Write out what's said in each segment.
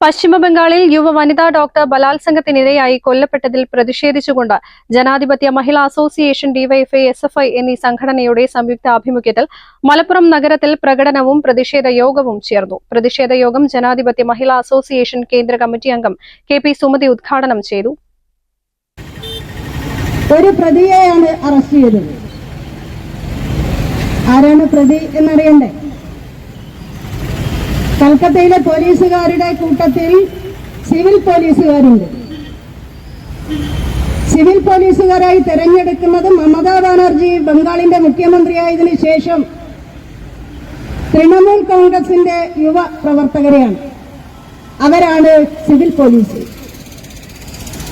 പശ്ചിമബംഗാളിൽ യുവ വനിതാ ഡോക്ടർ ബലാത്സംഗത്തിനിരയായി കൊല്ലപ്പെട്ടതിൽ പ്രതിഷേധിച്ചുകൊണ്ട് Janadhipatya Mahila association DYFI S F I എന്നീ സംഘടനയുടെ സംയുക്ത ആഭിമുഖ്യത്തിൽ മലപ്പുറം നഗരത്തിൽ പ്രകടനവും പ്രതിഷേധ യോഗവും ചേർന്നു. പ്രതിഷേധ യോഗം ജനാധിപത്യ മഹിളാ അസോസിയേഷൻ കേന്ദ്ര കമ്മിറ്റി അംഗം കെ പി സുമതി ഉദ്ഘാടനം ചെയ്തു. ഒരു പ്രതിയെയാണ് അറസ്റ്റ് ചെയ്തത്. ആരാണ് പ്രതി എന്നറിയണ്ടേ? കൽക്കത്തയിലെ പോലീസുകാരുടെ കൂട്ടത്തിൽ സിവിൽ പോലീസുകാരുണ്ട്. സിവിൽ പോലീസുകാരായി തെരഞ്ഞെടുക്കുന്നത് മമതാ ബാനർജി ബംഗാളിന്റെ മുഖ്യമന്ത്രിയായതിനു ശേഷം തൃണമൂൽ കോൺഗ്രസിന്റെ യുവ പ്രവർത്തകരെയാണ്. അവരാണ് സിവിൽ പോലീസ്.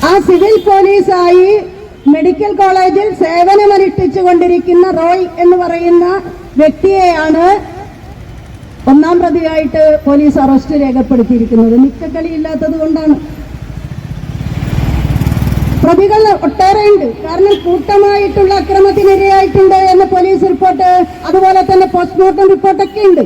ആ സിവിൽ പോലീസായി മെഡിക്കൽ കോളേജിൽ സേവനമനുഷ്ഠിച്ചുകൊണ്ടിരിക്കുന്ന റോയ് എന്ന് പറയുന്ന വ്യക്തിയെയാണ് ഒന്നാം പ്രതിയായിട്ട് പോലീസ് അറസ്റ്റ് രേഖപ്പെടുത്തിയിരിക്കുന്നത് നിക്കക്കളിയില്ലാത്തത് കൊണ്ടാണ്. പ്രതികൾ ഒട്ടേറെയുണ്ട്. കാരണം കൂട്ടമായിട്ടുള്ള അക്രമത്തിനിരയായിട്ടുണ്ട് എന്ന് പോലീസ് റിപ്പോർട്ട് അതുപോലെ തന്നെ പോസ്റ്റ്മോർട്ടം റിപ്പോർട്ടൊക്കെ ഉണ്ട്.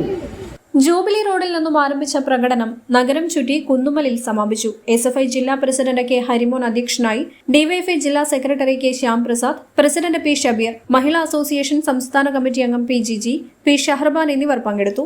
ജൂബിലി റോഡിൽ നിന്നും ആരംഭിച്ച പ്രകടനം നഗരം ചുറ്റി കുന്നുമലിൽ സമാപിച്ചു. എസ് എഫ് ഐ ജില്ലാ പ്രസിഡന്റ് കെ ഹരിമോൻ അധ്യക്ഷനായി ഡിവൈഎഫ്ഐ ജില്ലാ secretary K Shyamprasad president P Shabeer Mahila association സംസ്ഥാന കമ്മിറ്റി അംഗം P G G P Shaharban എന്നിവർ പങ്കെടുത്തു.